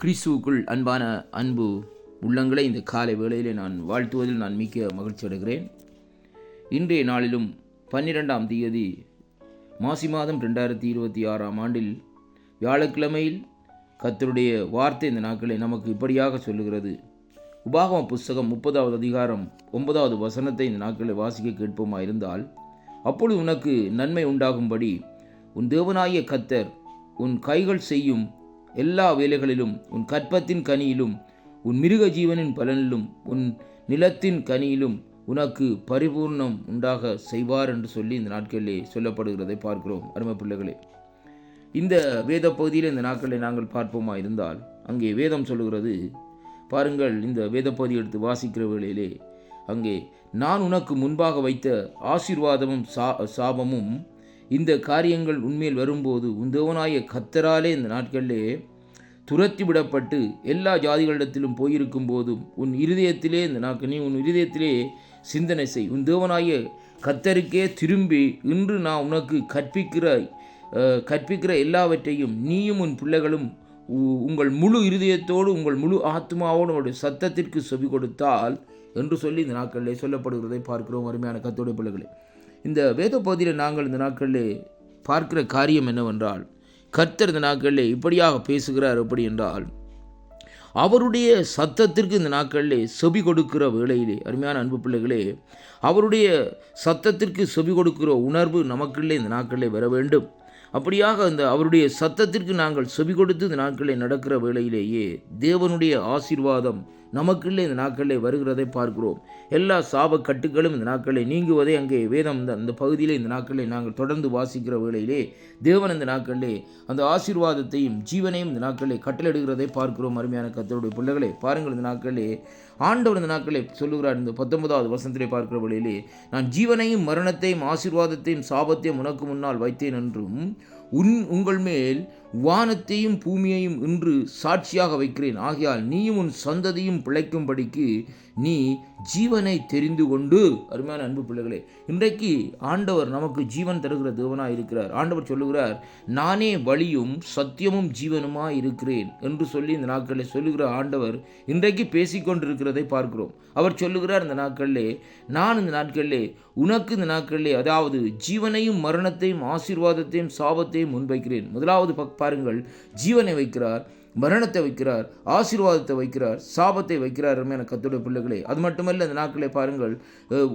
கிறிஸ்துவுக்குள் அன்பான அன்பு உள்ளங்களை இந்த காலை வேளையிலே நான் வாழ்த்துவதில் நான் மிக்க மகிழ்ச்சி அடைகிறேன். இன்றைய நாளிலும் பன்னிரெண்டாம் தேதி மாசி மாதம் ரெண்டாயிரத்தி இருபத்தி ஆறாம் ஆண்டில் வியாழக்கிழமையில் கத்தருடைய வார்த்தை இந்த நாட்களை நமக்கு இப்படியாக சொல்லுகிறது. உபாகம புஸ்தகம் முப்பதாவது அதிகாரம் ஒன்பதாவது வசனத்தை இந்த நாட்களை வாசிக்க கேட்போமா இருந்தால் அப்பொழுது உனக்கு நன்மை உண்டாகும்படி உன் தேவனாகிய கத்தர் உன் கைகள் செய்யும் எல்லா வேலைகளிலும் உன் கற்பத்தின் கனியிலும் உன் மிருக ஜீவனின் பலனிலும் உன் நிலத்தின் கனியிலும் உனக்கு பரிபூர்ணம் உண்டாக செய்வார் என்று சொல்லி இந்த நாட்களிலே சொல்லப்படுகிறதை பார்க்கிறோம். அருமை பிள்ளைகளே இந்த வேத பகுதியில் இந்த நாட்களை நாங்கள் பார்ப்போமா இருந்தால் அங்கே வேதம் சொல்லுகிறது. பாருங்கள் இந்த வேத பகுதி எடுத்து வாசிக்கிற வேளையிலே அங்கே நான் உனக்கு முன்பாக வைத்த ஆசீர்வாதமும் சா சாபமும் இந்த காரியங்கள் உண்மையில் வரும்போது உன் தேவனாய கத்தராலே இந்த நாட்களிலே துரத்தி விடப்பட்டு எல்லா ஜாதிகளிடத்திலும் போயிருக்கும் போதும் உன் இருதயத்திலே இந்த நாட்கள் நீ உன் இருதயத்திலே சிந்தனை செய். உன் தேவனாய கத்தருக்கே திரும்பி இன்று நான் உனக்கு கற்பிக்கிற கற்பிக்கிற எல்லாவற்றையும் நீயும் உன் பிள்ளைகளும் உ- உங்கள் முழு இருதயத்தோடு உங்கள் முழு ஆத்மாவோடு உங்களுடைய சத்தத்திற்கு செவி கொடுத்தால் என்று சொல்லி இந்த நாட்களிலே சொல்லப்படுகிறதை பார்க்கிறோம். அருமையான கத்தோடைய பிள்ளைகளே. இந்த வேத பகுதியில் நாங்கள் இந்த நாட்களில் பார்க்கிற காரியம் என்னவென்றால் கர்த்தர் இந்த நாட்களில் இப்படியாக பேசுகிறார் எப்படி என்றால் அவருடைய சத்தத்திற்கு இந்த நாட்களில் செவி கொடுக்கிற வேளையிலே அருமையான அன்பு பிள்ளைகளே அவருடைய சத்தத்திற்கு செவி கொடுக்கிற உணர்வு நமக்குள்ளே இந்த நாட்களில் வர வேண்டும். அப்படியாக அந்த அவருடைய சத்தத்திற்கு நாங்கள் செவி கொடுத்து இந்த நாட்களில் நடக்கிற வேளையிலேயே தேவனுடைய ஆசீர்வாதம் நமக்குள்ளே இந்த நாட்களிலே வருகிறதை பார்க்கிறோம். எல்லா சாப கட்டுகளும் இந்த நாட்களை நீங்குவதை அங்கே வேதம் இந்த அந்த பகுதியிலே இந்த நாட்களை நாங்கள் தொடர்ந்து வாசிக்கிற வேளையிலே தேவன் இந்த நாட்களிலே அந்த ஆசீர்வாதத்தையும் ஜீவனையும் இந்த நாட்களிலே கட்டளையிடுகிறதை பார்க்கிறோம். அருமையான கத்தருடைய பிள்ளைகளை பாருங்கள் இந்த நாட்களே ஆண்டவர் இந்த நாட்களை சொல்லுகிறார். இந்த பத்தொன்பதாவது வசனத்திலே பார்க்கிற வேளையிலே நான் ஜீவனையும் மரணத்தையும் ஆசீர்வாதத்தையும் சாபத்தையும் உனக்கு முன்னால் வைத்தேன் என்றும் உன் உங்கள் மேல் வானத்தையும் பூமியையும் இன்று சாட்சியாக வைக்கிறேன். ஆகையால் நீயும் உன் சந்ததியும் பிழைக்கும்படிக்கு நீ ஜீவனை தெரிந்து கொண்டு அருமையான அன்பு பிள்ளைகளே இன்றைக்கு ஆண்டவர் நமக்கு ஜீவன் தருகிற தேவனாக இருக்கிறார். ஆண்டவர் சொல்லுகிறார் நானே வழியும் சத்தியமும் ஜீவனுமாய் இருக்கிறேன் என்று சொல்லி இந்த நாட்களில் சொல்லுகிற ஆண்டவர் இன்றைக்கு பேசிக்கொண்டிருக்கிறதை பார்க்கிறோம். அவர் சொல்லுகிறார் இந்த நாட்களிலே நான் இந்த நாட்களிலே உனக்கு இந்த நாட்களிலே அதாவது ஜீவனையும் மரணத்தையும் ஆசீர்வாதத்தையும் சாபத்தையும் முன்வைக்கிறேன். முதலாவது பக் பாருங்கள். ஜீவனை வைக்கிறார் மரணத்தை வைக்கிறார் ஆசீர்வாதத்தை வைக்கிறார் சாபத்தை வைக்கிறார் என கத்துடைய பிள்ளைகளே. அது மட்டுமல்ல இந்த நாட்களை பாருங்கள்.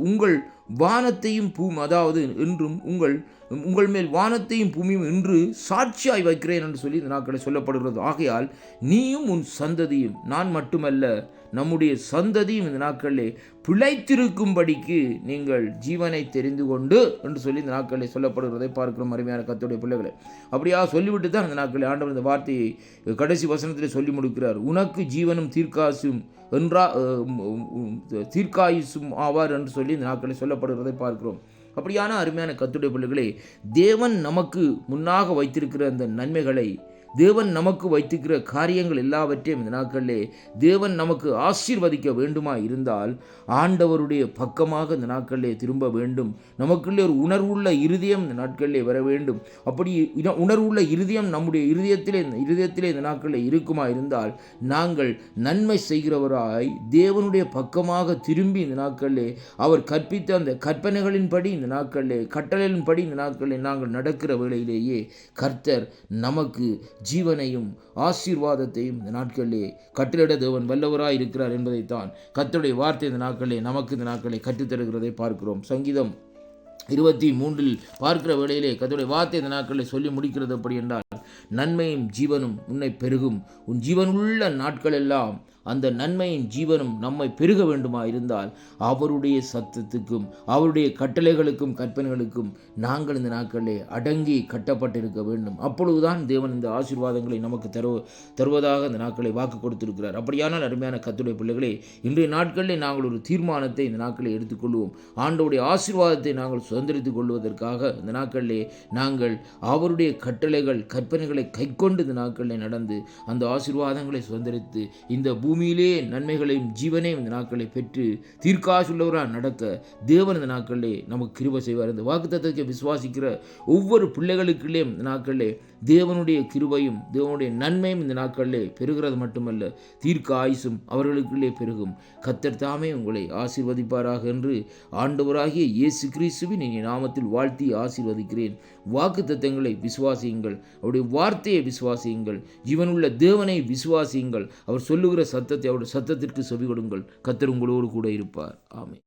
உங்கள் வானத்தையும் பூமி அதாவது என்றும் உங்கள் உங்கள் மேல் வானத்தையும் பூமியும் இன்று சாட்சியாய் வைக்கிறேன் என்று சொல்லி இந்த நாட்களை சொல்லப்படுகிறது. ஆகையால் நீயும் உன் சந்ததியும் நான் மட்டுமல்ல நம்முடைய சந்ததியும் இந்த நாட்களிலே பிழைத்திருக்கும்படிக்கு நீங்கள் ஜீவனை தெரிந்து கொண்டு என்று சொல்லி இந்த நாட்களில் சொல்லப்படுகிறதை பார்க்கிறோம் அருமையான கத்துடைய பிள்ளைகளை. அப்படியா சொல்லிவிட்டு தான் இந்த நாட்களில் ஆண்டவர் இந்த வார்த்தையை கடைசி வசனத்தில் சொல்லி முடிக்கிறார். உனக்கு ஜீவனும் தீர்க்காசும் என்றா தீர்க்காயுசும் ஆவார் என்று சொல்லி இந்த நாட்களில் சொல்லப்படுகிறதை பார்க்கிறோம். அப்படியான அருமையான கத்துடைய பிள்ளைகளை தேவன் நமக்கு முன்னாக வைத்திருக்கிற அந்த நன்மைகளை தேவன் நமக்கு வைத்திருக்கிற காரியங்கள் எல்லாவற்றையும் இந்த நாட்களிலே தேவன் நமக்கு ஆசீர்வதிக்க வேண்டுமா இருந்தால் ஆண்டவருடைய பக்கமாக இந்த நாட்களிலே திரும்ப வேண்டும். நமக்குள்ளே ஒரு உணர்வுள்ள இருதயம் இந்த நாட்களிலே வர வேண்டும். அப்படி இன- உணர்வுள்ள இருதயம் நம்முடைய இருதயத்திலே இந்த இருதயத்திலே இந்த நாட்களில் இருக்குமா இருந்தால் நாங்கள் நன்மை செய்கிறவராய் தேவனுடைய பக்கமாக திரும்பி இந்த நாட்களிலே அவர் கற்பித்த அந்த கற்பனைகளின்படி இந்த நாட்களிலே கட்டளையின்படி இந்த நாட்களில் நாங்கள் நடக்கிற வேளையிலேயே கர்த்தர் நமக்கு ஜீவனையும் ஆசீர்வாதத்தையும் இந்த நாட்களிலே கட்டளிட தேவன் வல்லவராய் இருக்கிறார் என்பதைத்தான் கத்தருடைய வார்த்தை இந்த நாட்களே நமக்கு இந்த நாட்களை கற்றுத்தருகிறதை பார்க்கிறோம். சங்கீதம் இருபத்தி மூன்றில் பார்க்கிற வேளையிலே கத்துடைய வார்த்தை இந்த நாட்களை சொல்லி முடிக்கிறது அப்படி என்றால் நன்மையும் ஜீவனும் உன்னை பெருகும். உன் ஜீவனுள்ள நாட்கள் எல்லாம் அந்த நன்மையின் ஜீவனும் நம்மை பெருக வேண்டுமா இருந்தால் அவருடைய சத்தத்துக்கும் அவருடைய கட்டளைகளுக்கும் கற்பனைகளுக்கும் நாங்கள் இந்த நாட்களிலே அடங்கி கட்டப்பட்டிருக்க வேண்டும். அப்பொழுதுதான் தேவன் இந்த ஆசீர்வாதங்களை நமக்கு தரு தருவதாக இந்த நாட்களை வாக்கு கொடுத்திருக்கிறார். அப்படியானால் அருமையான கத்துடைய பிள்ளைகளே இன்றைய நாட்களிலே நாங்கள் ஒரு தீர்மானத்தை இந்த நாட்களை எடுத்துக்கொள்வோம். ஆண்டவருடைய ஆசீர்வாதத்தை நாங்கள் சுதந்திரித்துக் கொள்வதற்காக இந்த நாட்களிலே நாங்கள் அவருடைய கட்டளைகள் கற்பனைகளை கைக்கொண்டு இந்த நாட்களில் நடந்து அந்த ஆசீர்வாதங்களை சுதந்திரித்து இந்த பூமியிலே நன்மைகளையும் ஜீவனையும் இந்த நாட்களை பெற்று தீர்க்காசுள்ளவராக நடக்க தேவன் இந்த நாட்களிலே நமக்கு கிருப செய்வார். இந்த வாக்குத்தத்தத்தை விசுவாசிக்கிற ஒவ்வொரு பிள்ளைகளுக்குள்ளேயும் இந்த நாட்களிலே தேவனுடைய கிருபையும் தேவனுடைய நன்மையும் இந்த நாட்களிலே பெறுகிறது மட்டுமல்ல தீர்க்க ஆயுசும் அவர்களுக்குள்ளே பெருகும். கத்தர் தாமே உங்களை ஆசீர்வதிப்பாராக என்று ஆண்டவராகிய இயேசு கிறிஸ்துவின் இனி நாமத்தில் வாழ்த்தி ஆசீர்வதிக்கிறேன். வாக்கு தத்தங்களை விசுவாசியுங்கள் அவருடைய வார்த்தையை விசுவாசியுங்கள் ஜீவனுள்ள தேவனை விசுவாசியுங்கள். அவர் சொல்லுகிற சத்தத்தை அவருடைய சத்தத்திற்கு செவி கொடுங்கள் கத்தர் உங்களோடு கூட இருப்பார். ஆமை